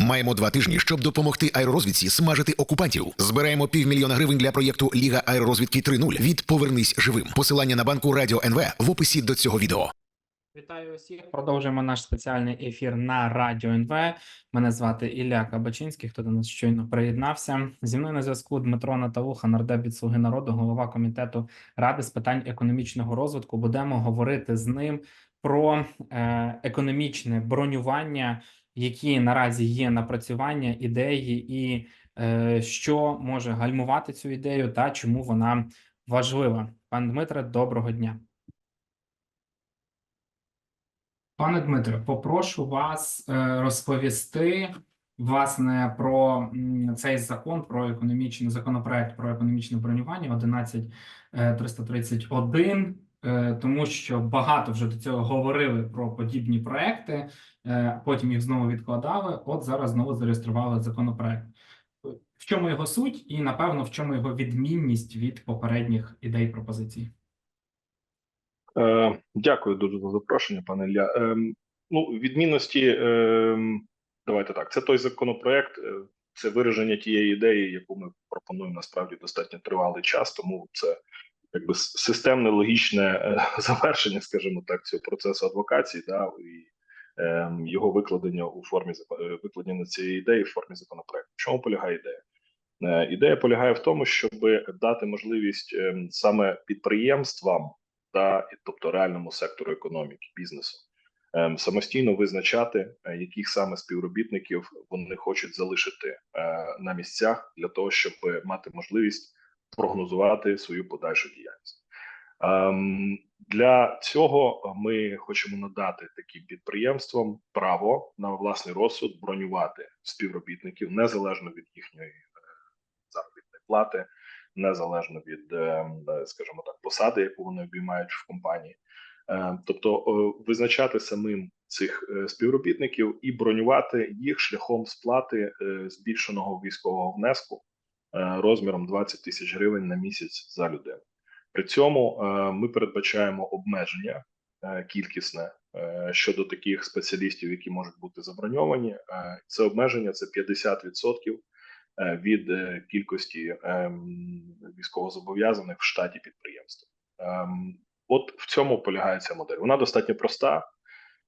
Маємо два тижні, щоб допомогти аеророзвідці смажити окупантів. Збираємо півмільйона гривень для проєкту Ліга аеророзвідки 3.0 від Повернись живим. Посилання на банку Радіо НВ в описі до цього відео. Вітаю усіх. Продовжуємо наш спеціальний ефір на Радіо НВ. Мене звати Ілля Кабачинський. Хто до нас щойно приєднався? Зі мною на зв'язку Дмитро Натауха, нардеп від Слуги народу, голова комітету ради з питань економічного розвитку. Будемо говорити з ним про е, економічне бронювання, які наразі є напрацювання ідеї, і е, що може гальмувати цю ідею, та чому вона важлива. Пан Дмитре, доброго дня. Пане Дмитре, попрошу вас е, розповісти власне про цей закон про економічний законопроект про економічне бронювання 11331, е, тому що багато вже до цього говорили про подібні проекти, е, потім їх знову відкладали. От зараз знову зареєстрували законопроект. В чому його суть, і напевно в чому його відмінність від попередніх ідей пропозицій? Е, Дякую дуже за запрошення, пане Ілля. Е, ну, відмінності, е, давайте так. Це той законопроект, е, це вираження тієї ідеї, яку ми пропонуємо насправді достатньо тривалий час. Тому це якби системне логічне е, завершення, скажімо так, цього процесу адвокації, да, і е, його викладення у формі е, викладення цієї ідеї в формі законопроекту. В чому полягає ідея? Е, Ідея полягає в тому, щоб дати можливість ем, саме підприємствам та тобто реальному сектору економіки, бізнесу, ем, самостійно визначати, е, яких саме співробітників вони хочуть залишити е, на місцях для того, щоб мати можливість прогнозувати свою подальшу діяльність. Ем, Для цього ми хочемо надати таким підприємствам право на власний розсуд бронювати співробітників незалежно від їхньої е, заробітної плати, незалежно від, е, скажімо так, посади, яку вони обіймають в компанії. Е, Тобто визначати самим цих співробітників і бронювати їх шляхом сплати збільшеного військового внеску розміром 20 тисяч гривень на місяць за людину. При цьому е, ми передбачаємо обмеження е, кількісне е, щодо таких спеціалістів, які можуть бути заброньовані. Е, Це обмеження це 50% е, від е, кількості ем, військовозобов'язаних в штаті підприємства. Ем, От в цьому полягає ця модель. Вона достатньо проста,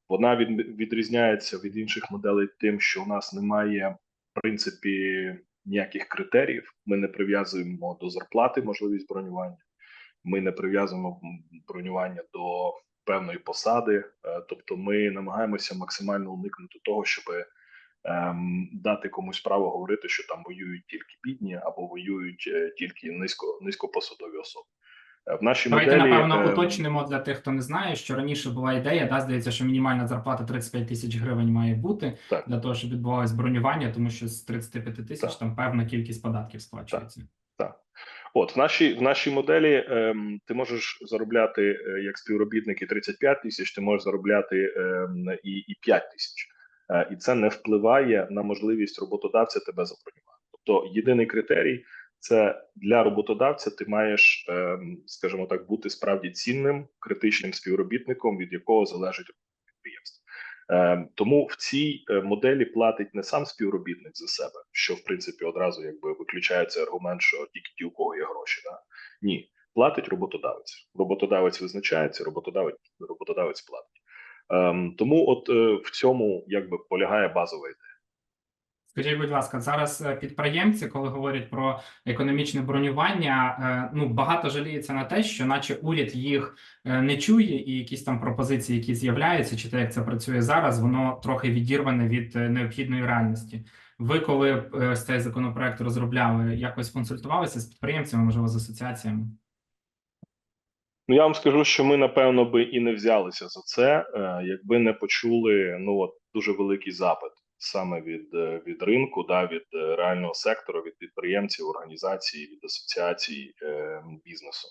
вона від, відрізняється від інших моделей тим, що у нас немає в принципі ніяких критеріїв. Ми не прив'язуємо до зарплати можливість бронювання, ми не прив'язуємо бронювання до певної посади. Е, Тобто, ми намагаємося максимально уникнути того, щоб ем, дати комусь право говорити, що там воюють тільки бідні або воюють е, тільки низько низькопосадові особи. Е, В нашій Давайте, моделі напевно, ем, уточнимо для тих, хто не знає, що раніше була ідея, да, здається, що мінімальна зарплата 35 тисяч гривень має бути Так. для того, щоб відбувалось бронювання, тому що з 35 тисяч там певна кількість податків сплачується. так От в нашій в нашій моделі ем, ти можеш заробляти е, як співробітник і 35 тисяч, ти можеш заробляти ем, і, і 5 тисяч, е, і це не впливає на можливість роботодавця тебе забронювати. Тобто єдиний критерій це для роботодавця. Ти маєш, ем, скажімо так, бути справді цінним критичним співробітником, від якого залежить підприємство. Е, Тому в цій е, моделі платить не сам співробітник за себе, що в принципі одразу якби виключається аргумент, що тільки ті, у кого є гроші. Да? Ні, платить роботодавець. Роботодавець визначається, роботодавець роботодавець платить. Ем, тому, от е, в цьому якби полягає базова ідея. Скажіть, будь ласка, зараз е, підприємці, коли говорять про економічне бронювання, е, ну багато жаліється на те, що, наче уряд їх е, не чує, і якісь там пропозиції, які з'являються, чи те, як це працює зараз, воно трохи відірване від необхідної реальності. Ви, коли цей законопроект розробляли, якось консультувалися з підприємцями, можливо, з асоціаціями? Ну я вам скажу, що ми напевно би і не взялися за це, якби не почули ну от дуже великий запит саме від, е, від ринку, да, від е, реального сектору, від підприємців, організацій, від асоціацій е, бізнесу.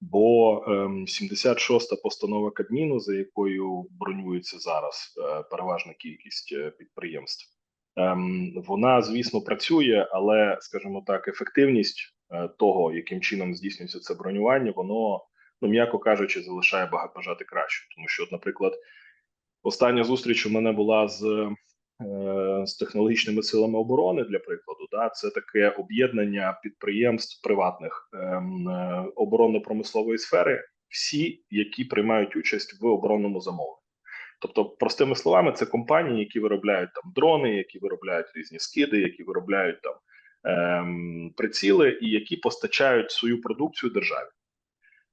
Бо ем, 76-та постанова Кабміну, за якою бронюється зараз е, переважна кількість е, підприємств, ем, вона, звісно, працює, але, скажімо так, ефективність е, того, яким чином здійснюється це бронювання, воно ну, м'яко кажучи, залишає багато бажати краще. Тому що, наприклад, остання зустріч у мене була з е, з технологічними силами оборони, для прикладу, да, це таке об'єднання підприємств приватних ем, е, оборонно-промислової сфери, всі, які приймають участь в оборонному замовленні. Тобто, простими словами, це компанії, які виробляють там дрони, які виробляють різні скиди, які виробляють там ем, приціли, і які постачають свою продукцію державі.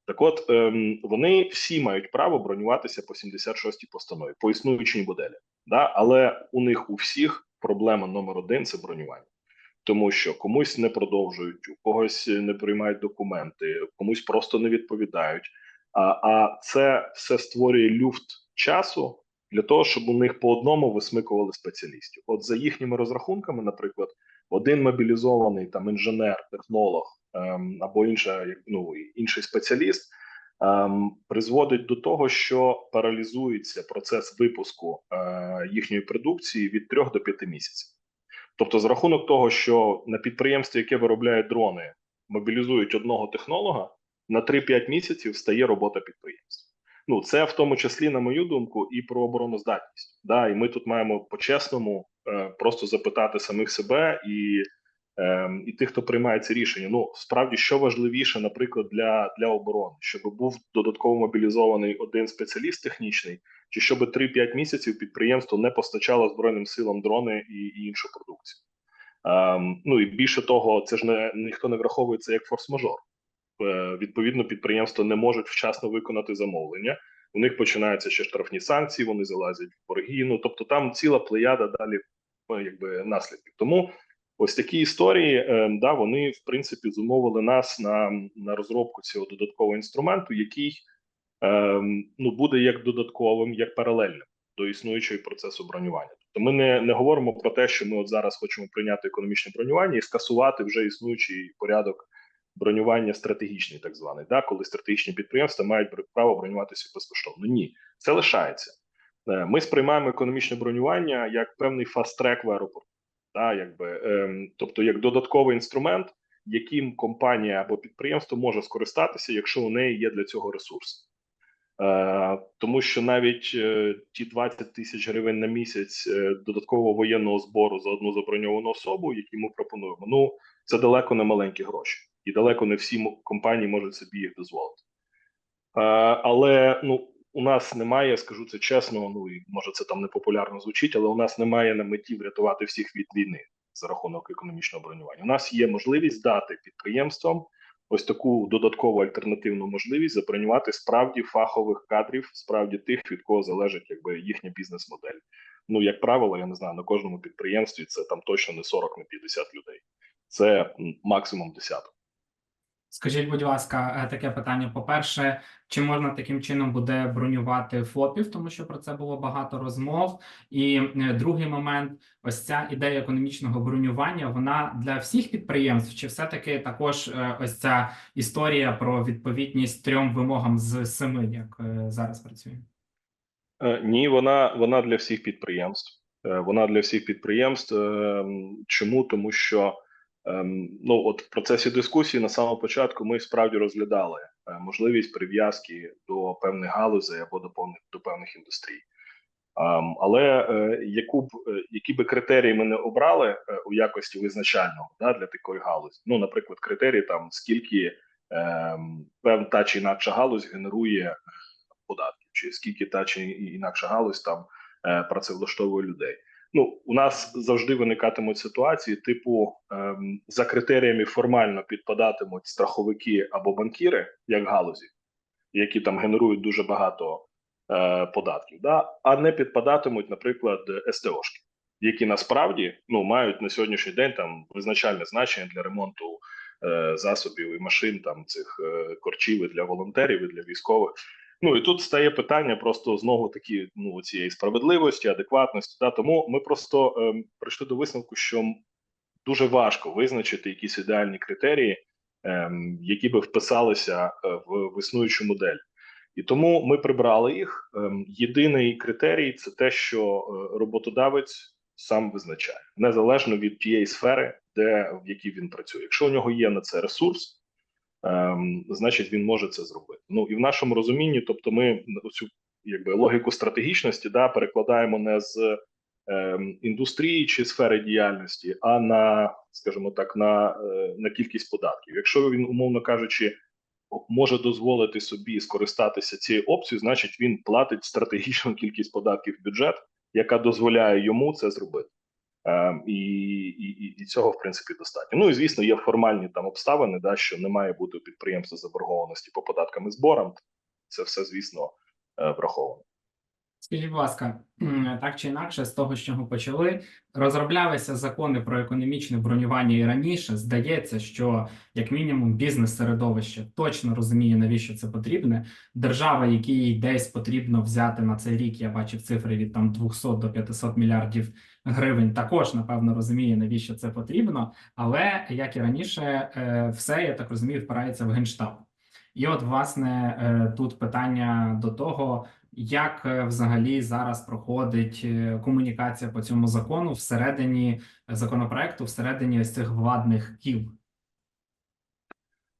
Так от ем, вони всі мають право бронюватися по 76-й постанові, по існуючій моделі. Да? Але у них у всіх проблема номер один це бронювання. Тому що комусь не продовжують, у когось не приймають документи, комусь просто не відповідають. А, а це все створює люфт часу для того, щоб у них по одному висмикували спеціалістів. От за їхніми розрахунками, наприклад, один мобілізований там інженер, технолог ем, або інша, ну інший спеціаліст призводить до того, що паралізується процес випуску е, їхньої продукції від 3 до 5 місяців. Тобто, за рахунок того, що на підприємстві, яке виробляє дрони, мобілізують одного технолога, на 3-5 місяців стає робота підприємства. Ну, це в тому числі, на мою думку, і про обороноздатність. Да, і ми тут маємо по-чесному е, просто запитати самих себе і, і тих, хто приймає ці рішення. Ну, справді, що важливіше, наприклад, для, для оборони, щоб був додатково мобілізований один спеціаліст технічний, чи щоб 3-5 місяців підприємство не постачало збройним силам дрони і, і іншу продукцію. Ем, ну і більше того, це ж не ніхто не враховується як форс-мажор. Е, відповідно, підприємства не можуть вчасно виконати замовлення. У них починаються ще штрафні санкції, вони залазять в борги. Ну тобто там ціла плеяда далі, е, якби наслідків. Тому ось такі історії, е, да, вони в принципі зумовили нас на, на розробку цього додаткового інструменту, який е, ну буде як додатковим, як паралельним до існуючого процесу бронювання. Тобто, ми не, не говоримо про те, що ми от зараз хочемо прийняти економічне бронювання і скасувати вже існуючий порядок бронювання стратегічний, так званий, да, коли стратегічні підприємства мають право бронюватися безкоштовно. Ні, це лишається. Е, Ми сприймаємо економічне бронювання як певний фаст-трек в аеропорту, да, якби, ем, тобто як додатковий інструмент, яким компанія або підприємство може скористатися, якщо у неї є для цього ресурс. Е, тому що навіть е, ті 20 тисяч гривень на місяць е, додаткового воєнного збору за одну заброньовану особу, які ми пропонуємо, ну це далеко не маленькі гроші, і далеко не всі компанії можуть собі їх дозволити. Е, але ну у нас немає, скажу це чесно. Ну і може це там не популярно звучить, але у нас немає на меті врятувати всіх від війни за рахунок економічного бронювання. У нас є можливість дати підприємствам ось таку додаткову альтернативну можливість забронювати справді фахових кадрів, справді тих, від кого залежить якби їхня бізнес-модель. Ну, як правило, я не знаю, на кожному підприємстві це там точно не 40, не 50 людей, це максимум десяток. Скажіть, будь ласка, е, таке питання. По-перше, чи можна таким чином буде бронювати ФОПів, тому що про це було багато розмов. І е, другий момент: ось ця ідея економічного бронювання, вона для всіх підприємств, чи все-таки також е, ось ця історія про відповідність трьом вимогам з семи, як зараз працює? Ні, вона вона для всіх підприємств. Вона для всіх підприємств. Е, Чому? Тому що ем, ну от в процесі дискусії на самому початку ми справді розглядали е, можливість прив'язки до певних галузей або до певних до певних індустрій. Ем, Але е, яку б е, які би критерії ми не обрали е, у якості визначального да, для такої галузі? Ну, наприклад, критерії там скільки ем, певна та чи інакша галузь генерує е, податків, чи скільки та чи інакша галузь там е, працевлаштовує людей. Ну, у нас завжди виникатимуть ситуації, типу, ем, за критеріями формально підпадатимуть страховики або банкіри, як галузі, які там генерують дуже багато е, податків, да? а не підпадатимуть, наприклад, СТОшки, які насправді ну, мають на сьогоднішній день там визначальне значення для ремонту е, засобів і машин, там цих е, корчів і для волонтерів, і для військових. Ну і тут стає питання просто знову такі ну цієї справедливості, адекватності. Да? Тому ми просто ем, прийшли до висновку, що дуже важко визначити якісь ідеальні критерії, ем, які би вписалися е, в, в існуючу модель. І тому ми прибрали їх. Ем, єдиний критерій це те, що е, роботодавець сам визначає, незалежно від тієї сфери, де в якій він працює. Якщо у нього є на це ресурс, ем, значить він може це зробити. Ну і в нашому розумінні, тобто, ми цю якби логіку стратегічності да перекладаємо не з ем, індустрії чи сфери діяльності, а на, скажімо так, на, е, на кількість податків. Якщо він, умовно кажучи, може дозволити собі скористатися цією опцією, значить він платить стратегічну кількість податків в бюджет, яка дозволяє йому це зробити. Ем, і, і, і цього в принципі достатньо. Ну і звісно, є формальні там обставини, да, що не має бути у підприємства заборгованості по податкам і зборам. Це все, звісно, е, враховано. Скажіть, будь ласка, так чи інакше, з того, з чого почали, розроблялися закони про економічне бронювання і раніше. Здається, що як мінімум бізнес-середовище точно розуміє, навіщо це потрібне. Держава, якій десь потрібно взяти на цей рік, я бачив цифри від там 200 до 500 мільярдів гривень. Також напевно розуміє, навіщо це потрібно. Але як і раніше, е, все я так розумію, впирається в генштаб. І от, власне, е, тут питання до того, як е, взагалі зараз проходить комунікація по цьому закону всередині законопроекту, всередині ось цих владних кіл.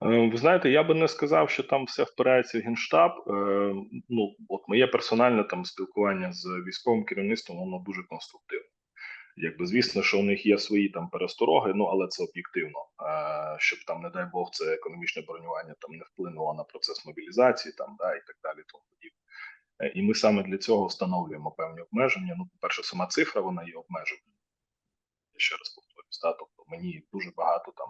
Ви знаєте, я би не сказав, що там все впирається в генштаб. Ну, от моє персональне там спілкування з військовим керівництвом, воно дуже конструктивне. Якби звісно, що у них є свої там перестороги, ну але це об'єктивно. Е, Щоб там, не дай Бог, це економічне бронювання там не вплинуло на процес мобілізації, там да і так далі. Тому подібне. Е, І ми саме для цього встановлюємо певні обмеження. Ну, по-перше, сама цифра вона є обмеженою. Я ще раз повторюсь, та, тобто мені дуже багато там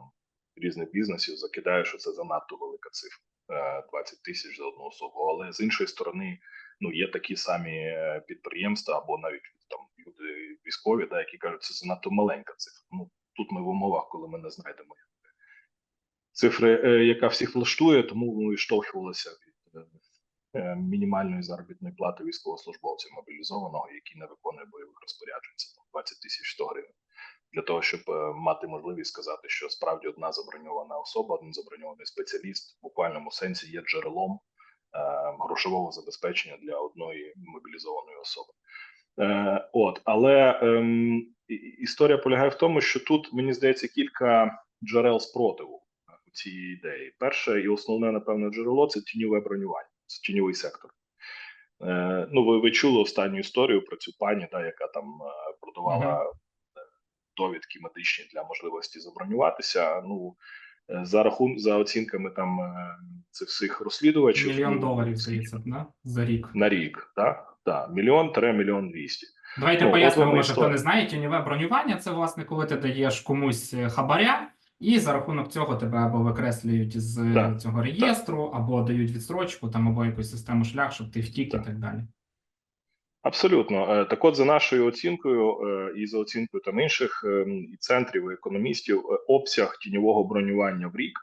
різних бізнесів закидає, що це занадто велика цифра. е, 20 тисяч за одну особу. Але з іншої сторони, ну є такі самі е, підприємства або навіть там люди військові, да, які кажуть, це занадто маленька цифра. Ну тут ми в умовах, коли ми не знайдемо цифри, е, яка всіх влаштує, тому ми відштовхувалися від е, е, мінімальної заробітної плати військовослужбовця мобілізованого, який не виконує бойових розпоряджень. Це там 20 тисяч 100 гривень. Для того щоб мати можливість сказати, що справді одна заброньована особа, один заброньований спеціаліст в буквальному сенсі є джерелом е, грошового забезпечення для одної мобілізованої особи. Е, от, але ем, історія полягає в тому, що тут мені здається кілька джерел спротиву е, у цій ідеї. Перше і основне, напевно, джерело це тіньове бронювання, це тіньовий сектор. Е, ну, ви, ви чули останню історію про цю пані, да, яка там е, продавала е, довідки медичні для можливості забронюватися. Ну за рахун за оцінками там цих всіх розслідувачів Мільйон ну, доларів, здається, да? за рік. на рік, так? Так, мільйон тире мільйон двісті. Давайте Ну, пояснимо, може, хто не знає, тіньове бронювання це власне, коли ти даєш комусь е, хабаря, і за рахунок цього тебе або викреслюють з Так, цього реєстру, або дають відстрочку, там або якусь систему шлях, щоб ти втік Так. і так далі. Абсолютно. Е, Так от, за нашою оцінкою е, і за оцінкою там інших і центрів, і економістів, обсяг тіньового бронювання в рік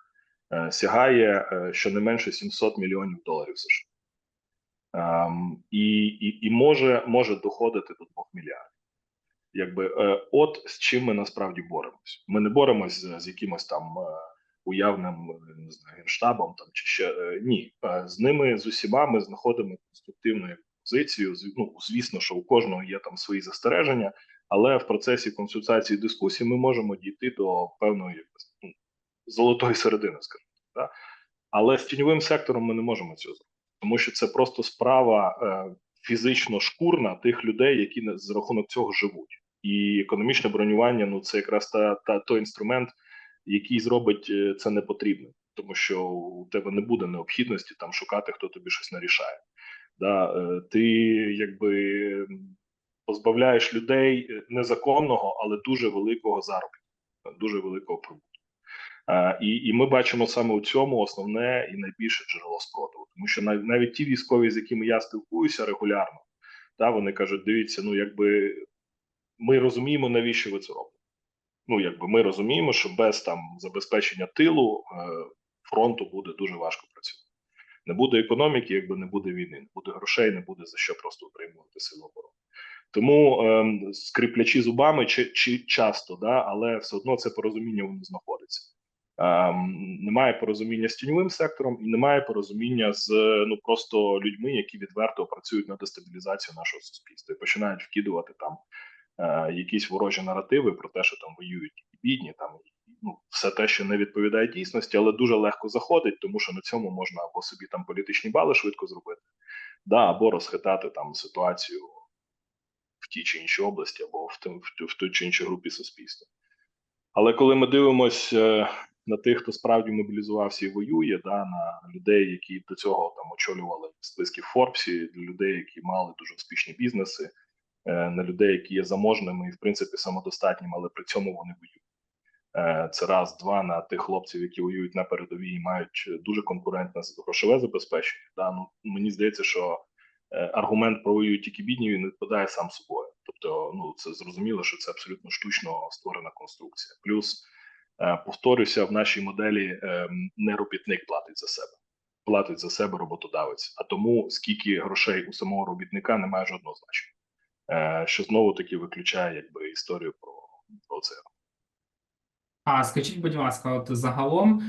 сягає щонайменше 700 мільйонів доларів США. Ем, І, і, і може, може доходити до 2 мільярдів. Якби е, от з чим ми насправді боремось. Ми не боремось з, з якимось там е, уявним е, не знаю, генштабом там чи ще ні. З ними з усіма ми знаходимо конструктивну позицію. Ну, звісно, що у кожного є там свої застереження, але в процесі консультації і дискусії ми можемо дійти до певної якось, ну, золотої середини, скажімо так. Да? Але з тіньовим сектором ми не можемо цього зробити, тому що це просто справа е, фізично шкурна тих людей, які з рахунок цього живуть. І економічне бронювання ну це якраз та, та той інструмент, який зробить е, це непотрібним, тому що у тебе не буде необхідності там шукати, хто тобі щось нарішає. Да, е, ти якби позбавляєш людей незаконного, але дуже великого заробітку, дуже великого прибутку. І, і ми бачимо саме у цьому основне і найбільше джерело спротиву, тому що нав- навіть ті військові, з якими я спілкуюся регулярно, та вони кажуть: дивіться, ну якби ми розуміємо, навіщо ви це робите. Ну, якби ми розуміємо, що без там забезпечення тилу е, фронту буде дуже важко працювати. Не буде економіки, якби не буде війни, не буде грошей, не буде за що просто утримувати силу оборони. Тому ем, скріплячи зубами, чи, чи часто, да, але все одно це порозуміння воно знаходиться. Ем, немає порозуміння з тіньовим сектором і немає порозуміння з ну просто людьми, які відверто працюють на дестабілізацію нашого суспільства і починають вкидувати там е, якісь ворожі наративи про те, що там воюють і бідні, там ну все те, що не відповідає дійсності, але дуже легко заходить, тому що на цьому можна або собі там політичні бали швидко зробити, да, або розхитати там ситуацію в тій чи іншій області або в, тим, в, ту- в той чи іншій групі суспільства. Але коли ми дивимося на тих, хто справді мобілізувався і воює, да, на людей, які до цього там очолювали списки в Форбсі, людей, які мали дуже успішні бізнеси, е, на людей, які є заможними і в принципі самодостатніми, але при цьому вони воюють. Е, Це раз, два на тих хлопців, які воюють на передовій і мають дуже конкурентне грошове забезпечення. Да, ну мені здається, що е, аргумент про воюють тільки бідні він відпадає сам собою. Тобто, ну це зрозуміло, що це абсолютно штучно створена конструкція. Плюс, повторюся, в нашій моделі е, не робітник платить за себе, платить за себе роботодавець. А тому скільки грошей у самого робітника немає жодного значення, е, що знову таки виключає якби історію про, про це. А скажіть, будь ласка, от загалом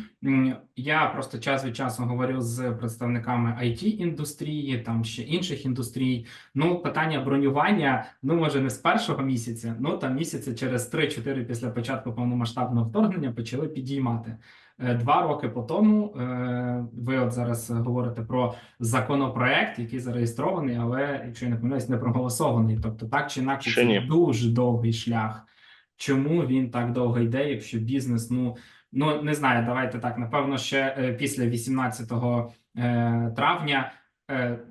я просто час від часу говорю з представниками it індустрії, там ще інших індустрій. Ну, питання бронювання, ну може не з першого місяця, ну там місяця через 3-4 після початку повномасштабного вторгнення почали підіймати. Е, Два роки по тому е, ви от зараз говорите про законопроект, який зареєстрований, але якщо я не помиляюсь, не проголосований. Тобто, так чи інакше, це дуже довгий шлях. Чому він так довго йде, якщо бізнес, ну ну не знаю, давайте так. Напевно, ще е, після 18 е, травня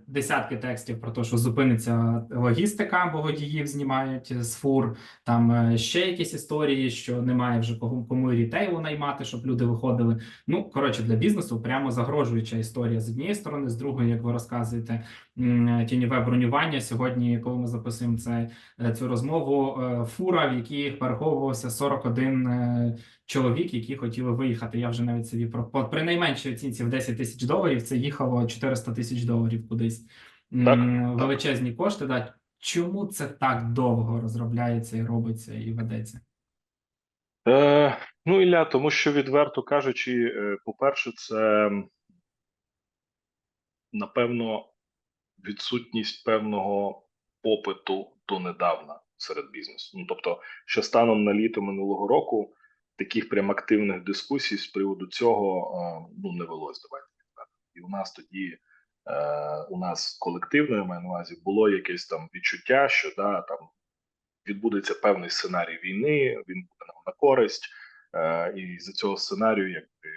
десятки текстів про те, що зупиниться логістика, бо водіїв знімають з фур. Там е, ще якісь історії, що немає вже кому, і рітейлу наймати, щоб люди виходили. Ну коротше, для бізнесу прямо загрожуюча історія з однієї сторони, з другої, як ви розказуєте, м, тіньове бронювання. Сьогодні, коли ми записуємо це е, цю розмову. е, Фура, в якій переховувався 41 е, чоловік, які хотіли виїхати. Я вже навіть собі про по- при найменшій оцінці в 10 тисяч доларів. Це їхало 400 тисяч доларів кудись. Так, Величезні кошти. Да. Чому це так довго розробляється і робиться і ведеться? Е, ну, Ілля, тому що відверто кажучи, е, по-перше, це напевно відсутність певного попиту донедавна серед бізнесу. Ну тобто, ще станом на літо минулого року таких прям активних дискусій з приводу цього е, ну не велось. Давайте. І у нас тоді. Е, у нас колективно, я маю на увазі, було якесь там відчуття, що да, там відбудеться певний сценарій війни, він буде нам на користь, е, і за цього сценарію, якби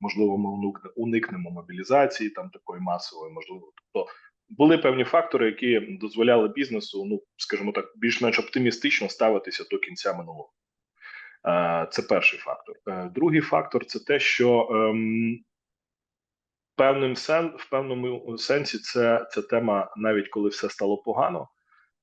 можливо, ми уникнемо мобілізації там такої масової, можливо, тобто були певні фактори, які дозволяли бізнесу, ну скажімо так, більш-менш оптимістично ставитися до кінця минулого. Е, Це перший фактор. Е, Другий фактор це те, що ем, певним сен, в певному сенсі це, це тема, навіть коли все стало погано,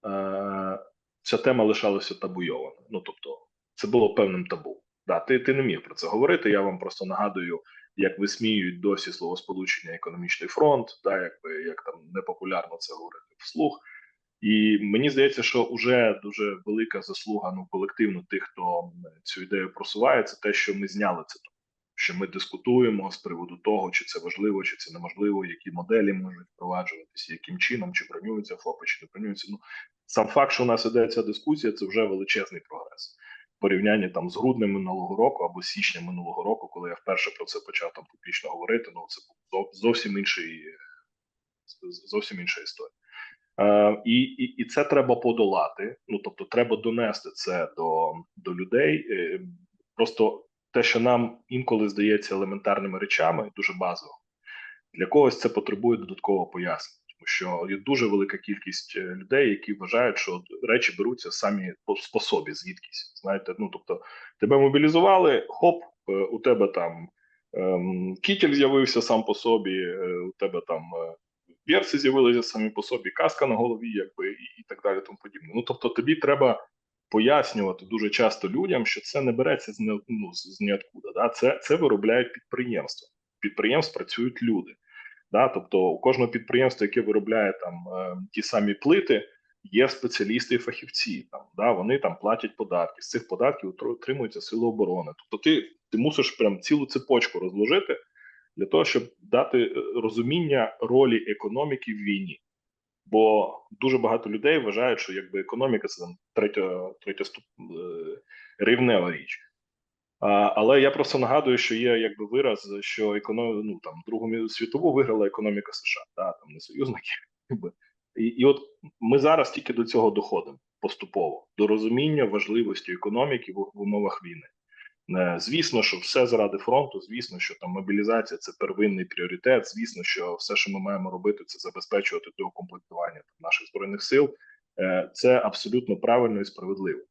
е, ця тема лишалася табуйована. Ну тобто, це було певним табу. Да, ти, ти не міг про це говорити. Я вам просто нагадую, як висміюють досі словосполучення економічний фронт, да, якби як там непопулярно це говорити вслух. І мені здається, що вже дуже велика заслуга ну колективно тих, хто цю ідею просуває, це те, що ми зняли це що ми дискутуємо з приводу того, чи це важливо, чи це неможливо, які моделі можуть впроваджуватися, яким чином, чи бронюються ФОПи, чи не бронюються. Ну сам факт, що у нас іде ця дискусія, це вже величезний прогрес. В порівнянні там з груднем минулого року або січня минулого року, коли я вперше про це почав там публічно говорити. Ну це був зовсім інший зовсім інша історія. Е, і, і, і це треба подолати. Ну тобто, треба донести це до, до людей. Е, просто те, що нам інколи здається елементарними речами, дуже базово, для когось це потребує додаткового пояснення, тому що є дуже велика кількість е, людей, які вважають, що речі беруться самі по, собі, звідкись. Знаєте, ну тобто, тебе мобілізували, хоп, у тебе там ем, кітель з'явився сам по собі, у тебе там. Берці з'явилися самі по собі, каска на голові, якби і, так далі. Тому подібне. Ну тобто, тобі треба пояснювати дуже часто людям, що це не береться з не, ну, з, ніоткуда. Да? Це, це виробляють підприємства. Підприємств працюють люди. Да? Тобто, у кожного підприємства, яке виробляє там е, ті самі плити, є спеціалісти і фахівці. Там да вони там платять податки. З цих податків утримуються сили оборони. Тобто, ти, ти мусиш прям цілу цепочку розложити для того, щоб дати е, розуміння ролі економіки в війні. Бо дуже багато людей вважають, що якби економіка це там третя, третя ступ, е, рівнева річ. А, але я просто нагадую, що є якби вираз, що економ... ну, там, Другу світову виграла економіка США, да, там не союзники. І, і от ми зараз тільки до цього доходимо. поступово до розуміння важливості економіки в, в умовах війни. Е, Звісно, що все заради фронту. Звісно, що там мобілізація це первинний пріоритет. Звісно, що все, що ми маємо робити, це забезпечувати доукомплектування наших збройних сил. Е, Це абсолютно правильно і справедливо.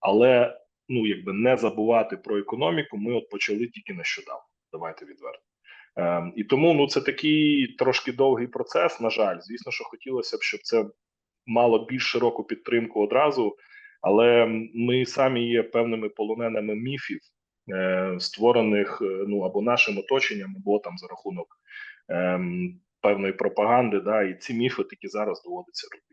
Але ну якби не забувати про економіку, ми от почали тільки нещодавно. Давайте відверто. Ем, і тому ну це такий трошки довгий процес. На жаль, звісно, що хотілося б, щоб це мало більш широку підтримку одразу, але ми самі є певними полоненими міфів, створених е, ну або нашим оточенням, або там за рахунок ем, певної пропаганди. Да, і ці міфи таки зараз доводиться робити.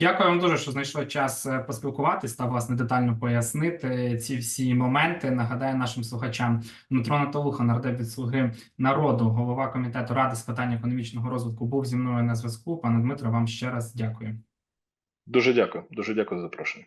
Дякую вам дуже, що знайшли час е, поспілкуватись та власне детально пояснити ці всі моменти. Нагадаю нашим слухачам Дмитро Наталуха, нардеп від слуги народу, голова комітету ради з питань економічного розвитку, був зі мною на зв'язку. Пане Дмитро, вам ще раз дякую. Дуже дякую, дуже дякую за запрошення.